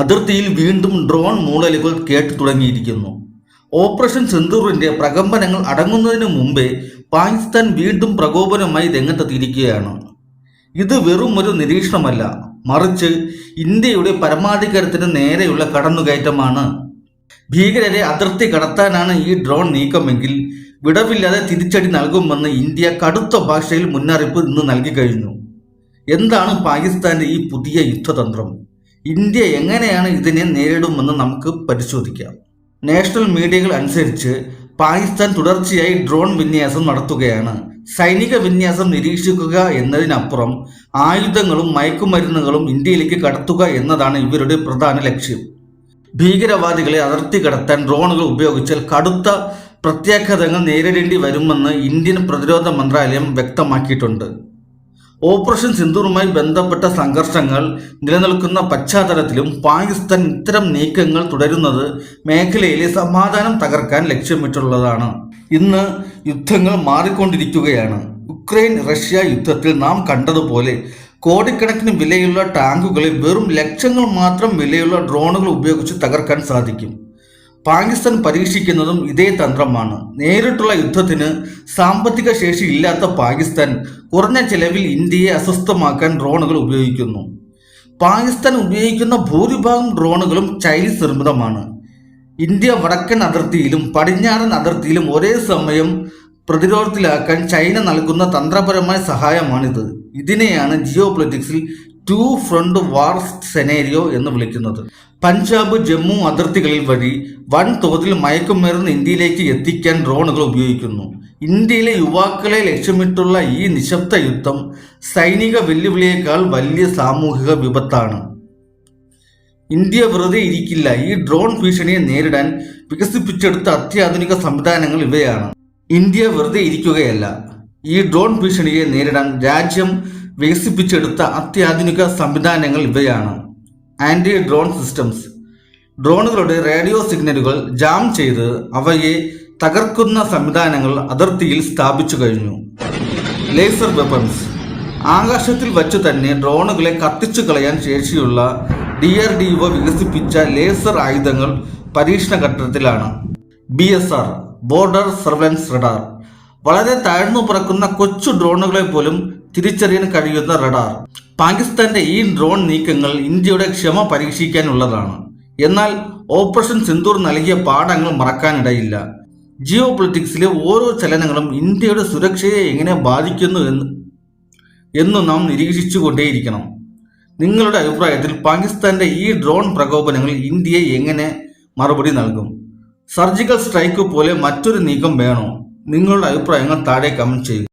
അതിർത്തിയിൽ വീണ്ടും ഡ്രോൺ മൂളലുകൾ കേട്ടു തുടങ്ങിയിരിക്കുന്നു. ഓപ്പറേഷൻ സിന്ദൂറിന്റെ പ്രകമ്പനങ്ങൾ അടങ്ങുന്നതിന് മുമ്പേ പാകിസ്ഥാൻ വീണ്ടും പ്രകോപനമായി രംഗത്തെത്തിയിരിക്കുകയാണ്. ഇത് വെറും ഒരു നിരീക്ഷണമല്ല മറിച്ച് ഇന്ത്യയുടെ പരമാധികാരത്തിന് നേരെയുള്ള കടന്നുകയറ്റമാണ്. ഭീകരരെ അതിർത്തി കടത്താനാണ് ഈ ഡ്രോൺ നീക്കമെങ്കിൽ വിടവില്ലാതെ തിരിച്ചടി നൽകുമെന്ന് ഇന്ത്യ കടുത്ത ഭാഷയിൽ മുന്നറിയിപ്പ് ഇന്ന് നൽകി കഴിഞ്ഞു. എന്താണ് പാകിസ്ഥാന്റെ ഈ പുതിയ യുദ്ധതന്ത്രം? ഇന്ത്യ എങ്ങനെയാണ് ഇതിനെ നേരിടുമെന്ന് നമുക്ക് പരിശോധിക്കാം. നാഷണൽ മീഡിയകൾ അനുസരിച്ച് പാകിസ്ഥാൻ തുടർച്ചയായി ഡ്രോൺ വിന്യാസം നടത്തുകയാണ്. സൈനിക വിന്യാസം നിരീക്ഷിക്കുക എന്നതിനപ്പുറം ആയുധങ്ങളും മയക്കുമരുന്നുകളും ഇന്ത്യയിലേക്ക് കടത്തുക എന്നതാണ് ഇവരുടെ പ്രധാന ലക്ഷ്യം. ഭീകരവാദികളെ അതിർത്തി കടത്താൻ ഡ്രോണുകൾ ഉപയോഗിച്ചാൽ കടുത്ത പ്രത്യാഘാതങ്ങൾ നേരിടേണ്ടി വരുമെന്ന് ഇന്ത്യൻ പ്രതിരോധ മന്ത്രാലയം വ്യക്തമാക്കിയിട്ടുണ്ട്. ഓപ്പറേഷൻ സിന്ദൂറുമായി ബന്ധപ്പെട്ട സംഘർഷങ്ങൾ നിലനിൽക്കുന്ന പശ്ചാത്തലത്തിലും പാകിസ്ഥാൻ ഇത്തരം നീക്കങ്ങൾ തുടരുന്നത് മേഖലയിലെ സമാധാനം തകർക്കാൻ ലക്ഷ്യമിട്ടുള്ളതാണ്. ഇന്ന് യുദ്ധങ്ങൾ മാറിക്കൊണ്ടിരിക്കുകയാണ്. ഉക്രൈൻ റഷ്യ യുദ്ധത്തിൽ നാം കണ്ടതുപോലെ കോടിക്കണക്കിന് വിലയുള്ള ടാങ്കുകളെ വെറും ലക്ഷങ്ങൾ മാത്രം വിലയുള്ള ഡ്രോണുകൾ ഉപയോഗിച്ച് തകർക്കാൻ സാധിക്കും. പാകിസ്ഥാൻ പരീക്ഷിക്കുന്നതും ഇതേ തന്ത്രമാണ്. നേരിട്ടുള്ള യുദ്ധത്തിന് സാമ്പത്തിക ശേഷി ഇല്ലാത്ത പാകിസ്ഥാൻ കുറഞ്ഞ ചെലവിൽ ഇന്ത്യയെ അസ്വസ്ഥമാക്കാൻ ഡ്രോണുകൾ ഉപയോഗിക്കുന്നു. പാകിസ്ഥാൻ ഉപയോഗിക്കുന്ന ഭൂരിഭാഗം ഡ്രോണുകളും ചൈനീസ് നിർമ്മിതമാണ്. ഇന്ത്യ വടക്കൻ അതിർത്തിയിലും പടിഞ്ഞാറൻ അതിർത്തിയിലും ഒരേ സമയം പ്രതിരോധത്തിലാക്കാൻ ചൈന നൽകുന്ന തന്ത്രപരമായ സഹായമാണിത്. ഇതിനെയാണ് ജിയോ പൊളിറ്റിക്സിൽ ടു ഫ്രണ്ട് വാർ സെനേരിയോ എന്ന് വിളിക്കുന്നത്. പഞ്ചാബ് ജമ്മു അതിർത്തികളിൽ വഴി വൻ തോതിൽ മയക്കുമരുന്ന് ഇന്ത്യയിലേക്ക് എത്തിക്കാൻ ഡ്രോണുകൾ ഉപയോഗിക്കുന്നു. ഇന്ത്യയിലെ യുവാക്കളെ ലക്ഷ്യമിട്ടുള്ള ഈ നിശബ്ദ യുദ്ധം സൈനിക വെല്ലുവിളിയേക്കാൾ വലിയ സാമൂഹിക വിപത്താണ്. ഇന്ത്യ വെറുതെ ഇരിക്കില്ല. ഈ ഡ്രോൺ ഭീഷണിയെ നേരിടാൻ വികസിപ്പിച്ചെടുത്ത അത്യാധുനിക സംവിധാനങ്ങൾ ഇവയാണ്. ഇന്ത്യ വെറുതെ ഇരിക്കുകയല്ല. ഈ ഡ്രോൺ ഭീഷണിയെ നേരിടാൻ രാജ്യം വികസിപ്പിച്ചെടുത്ത അത്യാധുനിക സംവിധാനങ്ങൾ ഇവയാണ്. Anti drone systems. ഡ്രോണുകളുടെ റേഡിയോ സിഗ്നലുകൾ ജാം ചെയ്ത് അവയെ തകർക്കുന്ന സംവിധാനങ്ങൾ അതിർത്തിയിൽ സ്ഥാപിച്ചു കഴിഞ്ഞു. Laser weapons. ആകാശത്തിൽ വച്ചു തന്നെ ഡ്രോണുകളെ കത്തിച്ചു കളയാൻ ശേഷിയുള്ള ഡി ആർ ഡി ഒ വികസിപ്പിച്ച ലേസർ ആയുധങ്ങൾ പരീക്ഷണ ഘട്ടത്തിലാണ്. B S R border surveillance radar വളരെ താഴ്ന്നു പറക്കുന്ന കൊച്ചു ഡ്രോണുകളെ പോലും തിരിച്ചറിയാൻ കഴിയുന്ന റഡാർ പാകിസ്ഥാന്റെ ഈ ഡ്രോൺ നീക്കങ്ങൾ ഇന്ത്യയുടെ ക്ഷമ പരീക്ഷിക്കാനുള്ളതാണ്. എന്നാൽ ഓപ്പറേഷൻ സിന്ദൂർ നൽകിയ പാഠങ്ങൾ മറക്കാനിടയില്ല. ജിയോ പൊളിറ്റിക്സിലെ ഓരോ ചലനങ്ങളും ഇന്ത്യയുടെ സുരക്ഷയെ എങ്ങനെ ബാധിക്കുന്നു എന്ന് എന്ന് നാം നിരീക്ഷിച്ചുകൊണ്ടേയിരിക്കണം. നിങ്ങളുടെ അഭിപ്രായത്തിൽ പാകിസ്ഥാന്റെ ഈ ഡ്രോൺ പ്രകോപനങ്ങൾ ഇന്ത്യയെ എങ്ങനെ മറുപടി നൽകും? സർജിക്കൽ സ്ട്രൈക്ക് പോലെ മറ്റൊരു നീക്കം വേണോ? നിങ്ങളുടെ അഭിപ്രായങ്ങൾ താഴെ കമന്റ് ചെയ്യുക.